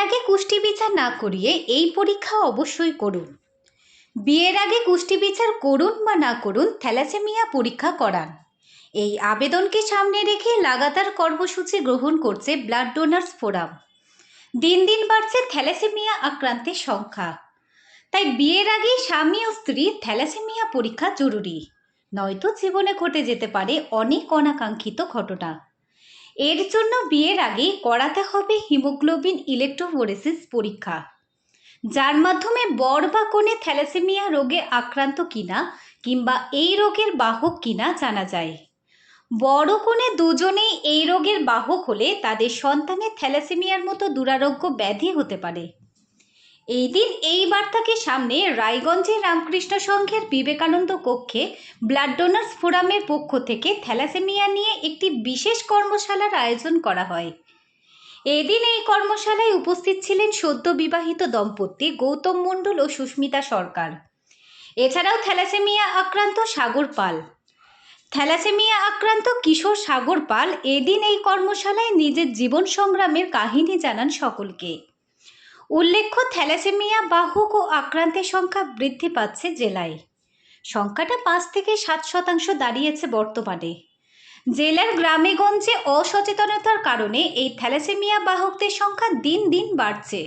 আগে কুষ্টি বিচার না করিয়ে এই পরীক্ষা অবশ্যই করুন। বিয়ের আগে কুষ্টি বিচার করুন বা না করুন, থ্যালাসেমিয়া পরীক্ষা করান। এই আবেদনকে সামনে রেখে লাগাতার কর্মসূচি গ্রহণ করছে ব্লাড ডোনার্স ফোরাম। দিন দিন বাড়ছে থ্যালাসেমিয়া আক্রান্তের সংখ্যা। তাই বিয়ের আগে স্বামী ও স্ত্রী থ্যালাসেমিয়া পরীক্ষা জরুরি। নয়তো জীবনে ঘটে যেতে পারে অনেক অনাকাঙ্ক্ষিত ঘটনা। এর জন্য বিয়ের আগে করাতে হবে হিমোগ্লোবিন ইলেকট্রোফোরেসিস পরীক্ষা। যার মাধ্যমে বর বা কনে থ্যালাসেমিয়া রোগে আক্রান্ত কিনা কিংবা এই রোগের বাহক কিনা জানা যায়। বড় কোনে দুজনেই এই রোগের বাহক হলে তাদের সন্তানের থ্যালাসেমিয়ার মতো দুরারোগ্য ব্যাধি হতে পারে। এই দিন এই বার্তাকে সামনে রায়গঞ্জের রামকৃষ্ণ সংঘের বিবেকানন্দ কক্ষে ব্লাড ডোনার্স ফোরামের পক্ষ থেকে থ্যালাসেমিয়া নিয়ে একটি বিশেষ কর্মশালার আয়োজন করা হয়। এদিন এই কর্মশালায় উপস্থিত ছিলেন সদ্য বিবাহিত দম্পতি গৌতম মণ্ডল ও সুস্মিতা সরকার। এছাড়াও থ্যালাসেমিয়া আক্রান্ত সাগর পাল। থ্যালাসেমিয়া আক্রান্ত কিশোর সাগর পাল এদিন এই কর্মশালায় নিজের জীবন সংগ্রামের কাহিনী জানান সকলকে। উল্লেখ্য থ্যালাসেমিয়া বাহক ও আক্রান্তের সংখ্যা বৃদ্ধি পাচ্ছে জেলায়। সংখ্যাটা পাঁচ থেকে সাত শতাংশ দাঁড়িয়েছে বর্তমানে। জেলার গ্রামেগঞ্জে অসচেতনতার কারণে এই থ্যালাসেমিয়া বাহকদের সংখ্যা দিন দিন বাড়ছে।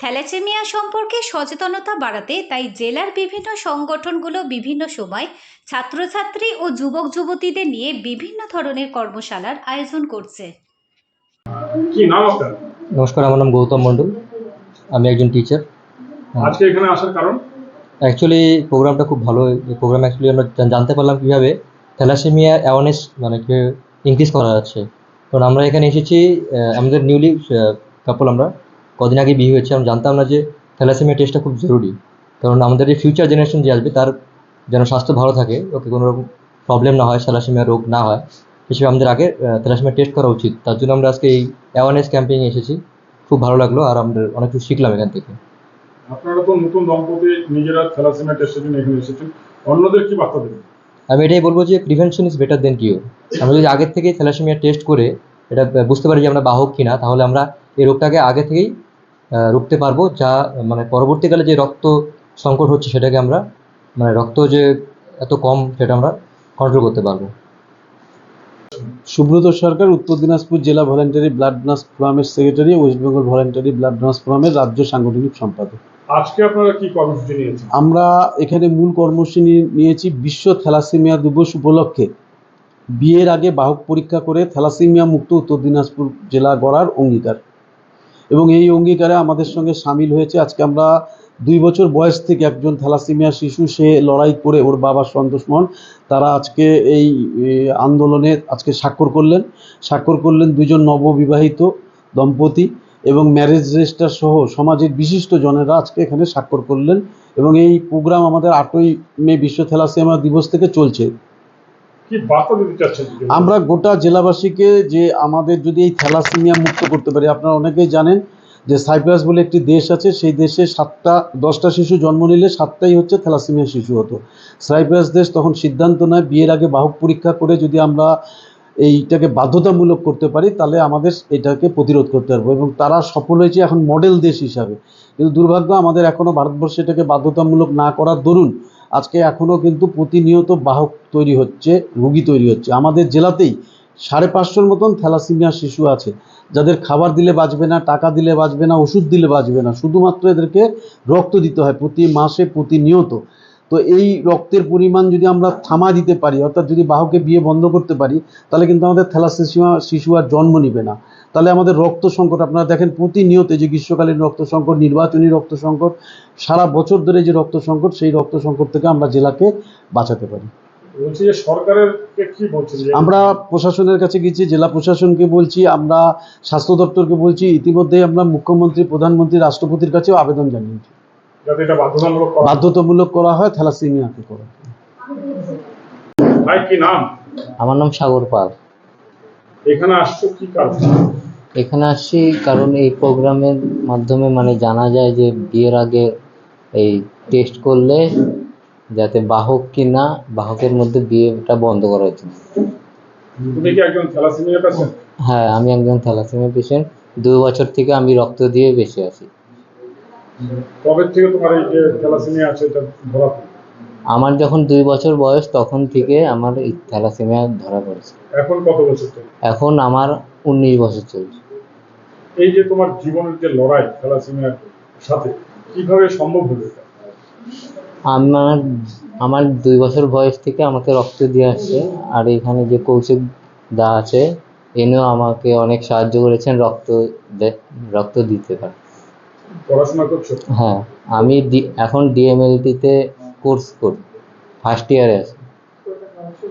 থ্যালাসেমিয়া সম্পর্কে সচেতনতা বাড়াতে তাই জেলার বিভিন্ন সংগঠনগুলো বিভিন্ন সময় ছাত্রছাত্রী ও যুবক যুবতীদের নিয়ে বিভিন্ন ধরনের কর্মশালার আয়োজন করছে। কি নাম আপনার? নমস্কার আমার নাম গৌতম মণ্ডল। আমি একজন টিচার আজকে এখানে আসার কারণ? অ্যাকচুয়ালি প্রোগ্রামটা খুব ভালো। এই প্রোগ্রাম অ্যাকচুয়ালি আমরা জানতে পারলাম কীভাবে থ্যালাসেমিয়া অ্যাওয়ারনেস মানে কি ইনক্রিজ করা যাচ্ছে। কারণ আমরা এখানে এসেছি আমাদের নিউলি কাপল আমরা। কদিন আগে বিয়ে হয়েছে। আমরা জানতাম না যে থ্যালাসেমিয়া টেস্টটা খুব জরুরি। কারণ আমাদের যে ফিউচার জেনারেশন যে আসবে তার যেন স্বাস্থ্য ভালো থাকে ওকে কোনো রকম প্রবলেম না হয় থ্যালাসেমিয়া রোগ না হয়। হিসেবে আমাদের আগে থ্যালাসেমিয়া টেস্ট করা উচিত। তার জন্য আমরা আজকে এই অ্যাওয়ারনেস ক্যাম্পেইনে এসেছি। খুব ভালো লাগল আর আমাদের অনেক কিছু শিখলাম এখান থেকে। আপনারা তো নতুন দম্পতি নিজেরা থ্যালাসেমিয়া টেস্টের জন্য এখানে এসেছেন। অন্যদের কি বার্তা দেবেন? আমি এটাই বলব যে prevention is better then cure আমরা যদি আগের থেকেই থ্যালাসেমিয়া টেস্ট করে এটা বুঝতে পারি যে আমরা বাহক কিনা তাহলে আমরা এই রোগটাকে আগে থেকেই রুখতে পারব যা মানে পরবর্তীকালে যে রক্ত সংকট হচ্ছে সেটাকে আমরা মানে রক্ত যে এত কম সেটা আমরা কন্ট্রোল করতে পারব। সুব্রত সরকার উত্তর দিনাজপুর জেলা ভলেন্টারি ব্লাড ডোনার্স ফোরামের secretary West Bengal voluntary blood donors ফোরামের রাজ্য সাংগঠনিক সম্পাদক। আজকে আপনারা কি কর্মসূচি নিয়েছেন? আমরা এখানে মূল কর্মসূচি নিয়েছি বিশ্ব থ্যালাসেমিয়া দিবস উপলক্ষে। বিয়ের আগে বাহক পরীক্ষা করে থ্যালাসেমিয়া মুক্ত উত্তর দিনাজপুর জেলা গড়ার অঙ্গীকার। এবং এই অঙ্গীকারে আমাদের সঙ্গে সামিল হয়েছে। আজকে আমরা দুই বছর বয়স থেকে একজন থ্যালাসেমিয়া শিশু সে লড়াই করে ওর বাবা সন্তোষ মোহন তারা আজকে এই আন্দোলনে আজকে স্বাক্ষর করলেন। স্বাক্ষর করলেন দুজন নববিবাহিত দম্পতি এবং ম্যারেজ রেজিস্টার সহ সমাজের বিশিষ্ট জনেরা আজকে এখানে স্বাক্ষর করলেন এবং এই প্রোগ্রাম আমাদের আটই মে বিশ্ব থ্যালাসেমিয়া দিবস থেকে চলছে। আমরা গোটা জেলাবাসীকে যে আমাদের যদি এই থ্যালাসেমিয়া মুক্ত করতে পারি আপনারা অনেকেই জানেন যে সাইপ্রাস বলে একটি দেশ আছে, সেই দেশে সাতটা, দশটা শিশু জন্ম নিলে সাতটাই হচ্ছে থ্যালাসেমিয়া শিশু হতো। সাইপ্রাস দেশ তখন সিদ্ধান্ত নেয়, বিয়ের আগে বাহক পরীক্ষা করে যদি আমরা এইটাকে বাধ্যতামূলক করতে পারি, তাহলে আমাদের এটাকে প্রতিরোধ করতে পারব। এবং তারা সফল হয়েছে এখন মডেল দেশ হিসাবে। কিন্তু দুর্ভাগ্য, আমাদের এখনও ভারতবর্ষে এটাকে বাধ্যতামূলক না করার দরুন আজকে এখনও কিন্তু প্রতিনিয়ত বাহক তৈরি হচ্ছে, রুগী তৈরি হচ্ছে। আমাদের জেলাতেই সাড়ে পাঁচশোর মতন থ্যালাসেমিয়া শিশু আছে। যাদের খাবার দিলে বাঁচবে না, টাকা দিলে বাঁচবে না, ওষুধ দিলে বাঁচবে না, শুধুমাত্র এদেরকে রক্ত দিতে হয় প্রতি মাসে প্রতিনিয়ত। তো এই রক্তের পরিমাণ যদি আমরা থামা দিতে পারি, অর্থাৎ যদি বাহকে বিয়ে বন্ধ করতে পারি, তাহলে কিন্তু আমাদের থ্যালাসেমিয়া শিশু আর জন্ম নিবে না। তাহলে আমাদের রক্ত সংকট, আপনারা দেখেন প্রতিনিয়ত যে গ্রীষ্মকালীন রক্ত সংকট, নির্বাচনী রক্ত সংকট, সারা বছর ধরে যে রক্ত সংকট, সেই রক্ত সংকট থেকে আমরা জেলাকে বাঁচাতে পারি। বলছি যে সরকারের কি বলছেন আমরা প্রশাসনের কাছে গেছি জেলা প্রশাসনকে বলছি আমরা স্বাস্থ্য দপ্তরকে বলছি ইতিমধ্যেই আমরা মুখ্যমন্ত্রী প্রধানমন্ত্রী রাষ্ট্রপতির কাছেও আবেদন জানিয়েছি। যাতে এটা বাধ্যতামূলক করা হয়। বাধ্যতামূলক করা হয় থ্যালাসেমিয়াকে করা ভাই কি নাম? আমার নাম সাগর পাল। এখানে আসছো কি কারণ? এখানে আসছি কারণ এই প্রোগ্রামের মাধ্যমে মানে জানা যায় যে বিয়ের আগে এই টেস্ট করলে যাতে বাহক কি না বাহকের মধ্যে বিয়েটা বন্ধ করার জন্য তুমি কি একজন থ্যালাসেমিয়া পেশেন্ট হ্যাঁ আমি একজন থ্যালাসেমিয়া পেশেন্ট দুই বছর থেকে আমি রক্ত দিয়ে বেঁচে আছি। কবে থেকে তোমার এই যে থ্যালাসেমিয়া আছে এটা ধরা? আমার যখন দুই বছর বয়স তখন থেকে আমার এই থ্যালাসেমিয়া ধরা পড়েছে। এখন কত বছর এখন আমার উনিশ বছর চলছে। এই যে তোমার জীবনের যে লড়াই থ্যালাসেমিয়ার সাথে কীভাবে সম্ভব হলো এটা? আমার আমার দুই বছর বয়স থেকে আমাকে রক্ত দিয়ে আসছে আর এখানে যে কৌশিক দা আছে এনেও আমাকে অনেক সাহায্য করেছেন রক্ত রক্ত দিতে পারে। পড়াশোনা করছ হ্যাঁ আমি ডি- এখন ডিএমএলটিতে কোর্স করি ফার্স্ট ইয়ারে আছি